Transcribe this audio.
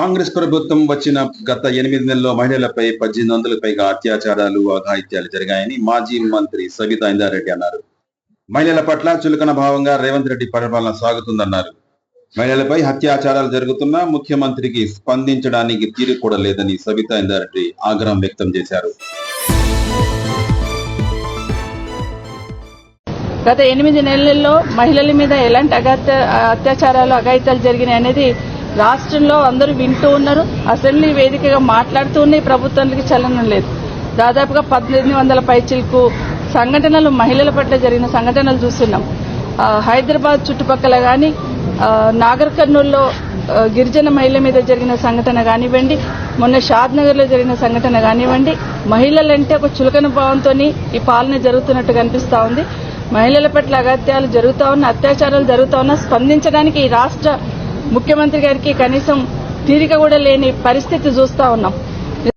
కాంగ్రెస్ ప్రభుత్వం వచ్చిన గత ఎనిమిది నెలల్లో మహిళలపై పద్దెనిమిది వందలకు పైగా అత్యాచారాలు అఘాయిత్యాలు జరిగాయని మాజీ మంత్రి సబితా ఇందారెడ్డి అన్నారు. మహిళల పట్ల చులకన భావంగా రేవంత్ రెడ్డి పరిపాలన సాగుతుందన్నారు. మహిళలపై అత్యాచారాలు జరుగుతున్నా ముఖ్యమంత్రికి స్పందించడానికి తీరు కూడా లేదని సబితా ఇందారెడ్డి ఆగ్రహం వ్యక్తం చేశారు. గత ఎనిమిది నెలల్లో మహిళల మీద ఎలాంటి అగాత్య అత్యాచారాలు అఘాయిత్యాలు జరిగినాయి అనేది రాష్ట్రంలో అందరూ వింటూ ఉన్నారు. అసెంబ్లీ వేదికగా మాట్లాడుతూ ఉన్నాయి ప్రభుత్వానికి చలనం లేదు. దాదాపుగా పద్దెనిమిది వందల పైచిలకు సంఘటనలు మహిళల పట్ల జరిగిన సంఘటనలు చూస్తున్నాం. హైదరాబాద్ చుట్టుపక్కల కానీ నాగర్ కర్నూల్లో గిరిజన మహిళ మీద జరిగిన సంఘటన కానివ్వండి మొన్న షాద్ జరిగిన సంఘటన కానివ్వండి మహిళలంటే ఒక చులకన భావంతో ఈ పాలన జరుగుతున్నట్టు కనిపిస్తూ ఉంది. మహిళల పట్ల అగత్యాలు జరుగుతా ఉన్న అత్యాచారాలు జరుగుతా ఉన్నా స్పందించడానికి ఈ రాష్ట్ర ముఖ్యమంత్రి గారికి కనీసం తీరిక కూడా లేని పరిస్థితి చూస్తా ఉన్నాం.